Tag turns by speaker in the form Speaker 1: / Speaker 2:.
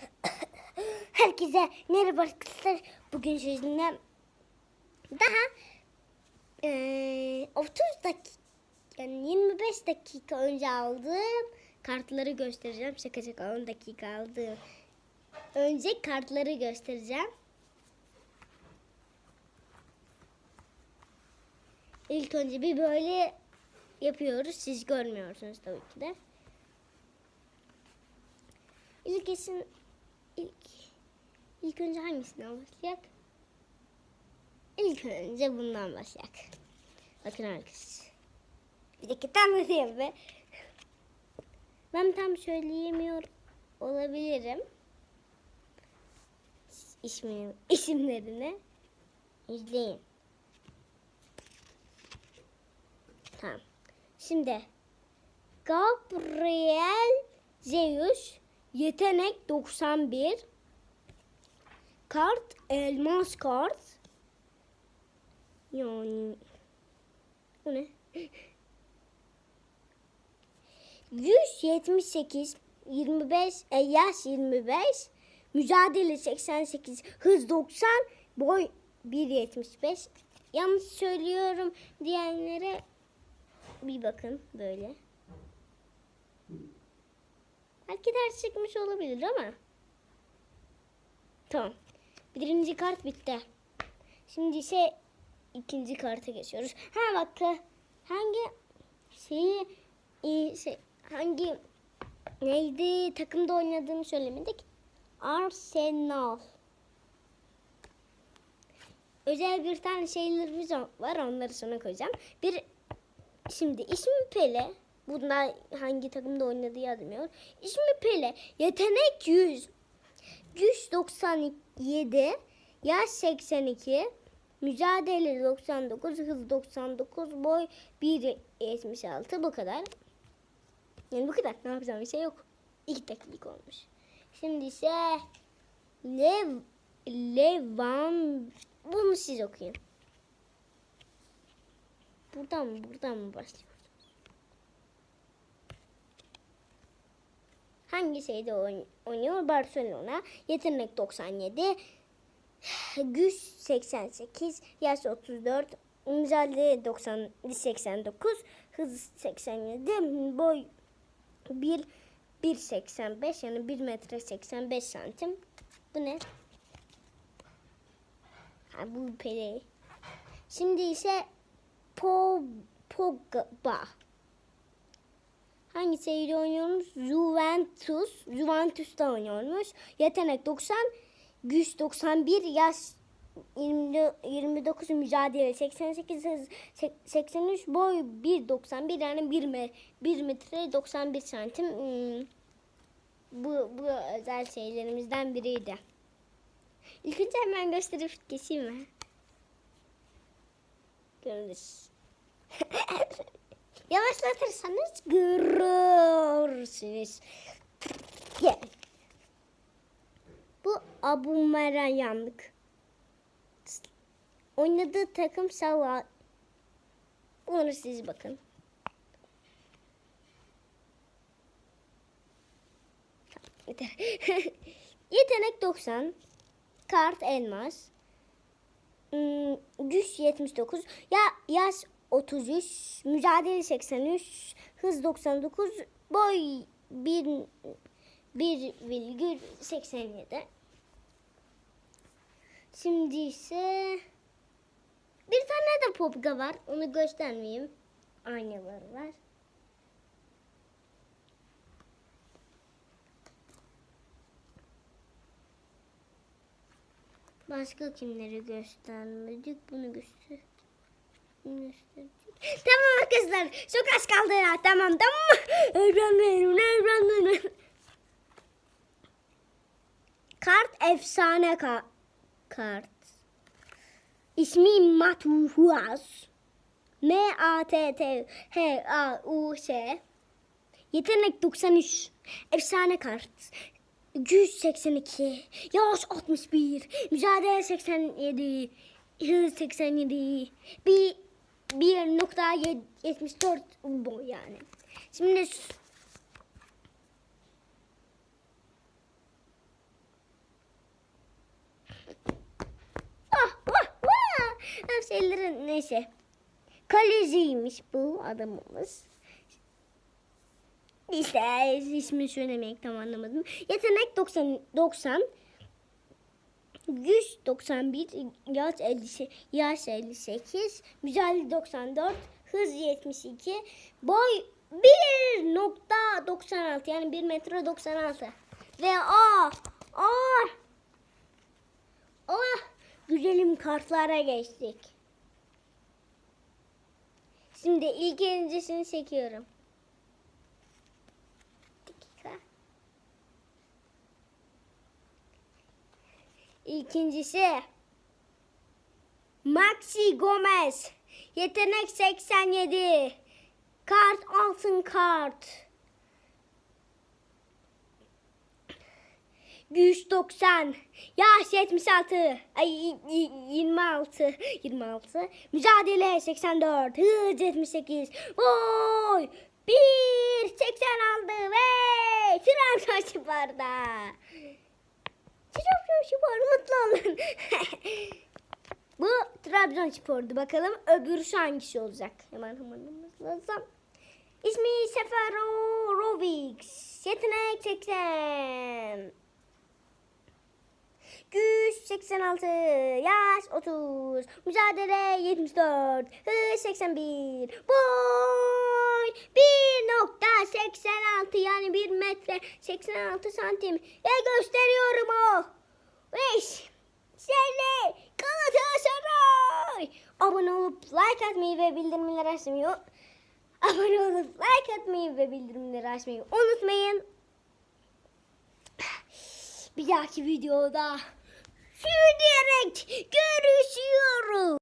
Speaker 1: Herkese merhaba arkadaşlar. Bugün sizinle daha eee 30 dakika yani 25 dakika önce aldığım kartları göstereceğim. Şaka şaka 10 dakika aldığım önce kartları göstereceğim. İlk önce bir böyle yapıyoruz. Siz görmüyorsunuz tabii ki de. İlk isim ilk ilk önce hangisinden başlayak? İlk önce bundan başlayak. Bakın arkadaşlar. Bir dakika tam ödeyim be. Ben tam söyleyemiyor olabilirim. İsmini, isimlerini izleyin. Tamam. Şimdi Gabriel Zeus yetenek 91 kart elmas kart yani bu ne? 178 25 e, yaş 25 mücadele 88 hız 90 boy 1.75 yanlış söylüyorum diyenlere bir bakın böyle. Belki ders çıkmış olabilir ama. Tamam. Birinci kart bitti. Şimdi ise ikinci karta geçiyoruz. Ha bak hangi şeyi iyi şey, hangi neydi takımda oynadığını söylemedik. Arsenal. Özel bir tane şeylerimiz var onları sonra koyacağım. Bir Şimdi ismi Pele. Bunda hangi takımda oynadığı yazmıyor. İsmi Pele. Yetenek 100. Güç 97. Yaş 82. Mücadele 99. Hız 99. Boy 1.76. Bu kadar. Yani bu kadar. Ne yapacağım bir şey yok. 2 dakika olmuş. Şimdi ise Lev Levan bunu siz okuyun. Buradan mı buradan mı başlıyoruz? Hangi şeyde oyn- oynuyor? Barcelona. Yetenek 97. Güç 88. Yaş 34. Mücadele 90, 89. Hız 87. Boy 1 1.85 yani 1 metre 85 santim. Bu ne? Ha, bu Pele. Şimdi ise Po, Pogba. Hangi seride oynuyormuş? Juventus. Juventus'ta oynuyormuş. Yetenek 90, güç 91, yaş 20, 29 mücadele 88 hız 83 boy 1.91 yani 1, me, 1 metre 91 santim. Hmm, Bu, bu özel şeylerimizden biriydi. İlk önce hemen gösterip geçeyim mi? Görürüz. Yavaşlatırsanız görürsünüz. Gel. Bu Abumayanlık. Oynadığı takım Sava. Bunu siz bakın. Yetenek 90. Kart elmas. Hmm, güç 79. Ya yaş 33, mücadele 83, hız 99, boy 1 1,87. Şimdi ise bir tane de popga var. Onu göstermeyeyim. Aynaları var. Başka kimleri göstermedik? Bunu göster. Tamam arkadaşlar. Çok az kaldı ya. Tamam tamam. Evrenlerim, evrenlerim. Kart efsane ka kart. İsmi Matuhuaz. M-A-T-T-H-A-U-S. Yetenek 93. Efsane kart. Güç 82. Yaş 61. Mücadele 87. Hız 87. Bir 1.74 bu yani. Şimdi Ah, ah, ah. Şeylerin neyse. Kaleciymiş bu adamımız. İşte ismi söylemekten anlamadım. Yetenek 90, 90 Güç 91, yaş 50, yaş 58, mücadele 94, hız 72, boy 1.96 yani 1 metre 96. Ve a a a güzelim kartlara geçtik. Şimdi ilk ikincisini çekiyorum. Dakika. İkincisi Maxi Gomez. Yetenek 87. Kart altın kart. Güç 90. Yaş 76. Ay y- y- 26. 26. Mücadele 84. Hız 78. Boy 1 86 ve Trabzon Spor'da. Trabzonspor mutlu olun. Bu Trabzonspor'du. Bakalım öbürü hangisi olacak? Hemen hemen lazım. İsmi Seferovic. Yetenek 80. Güç 86. Yaş 30. Mücadele 74. Hız 81. Boy 1.86 yani 1 metre 86 santim. Ve gösteriyorum o. Beş. Seni Galatasaray. Abone olup like atmayı ve bildirimleri açmayı Abone olup like atmayı ve bildirimleri açmayı unutmayın. Bir dahaki videoda şu diyerek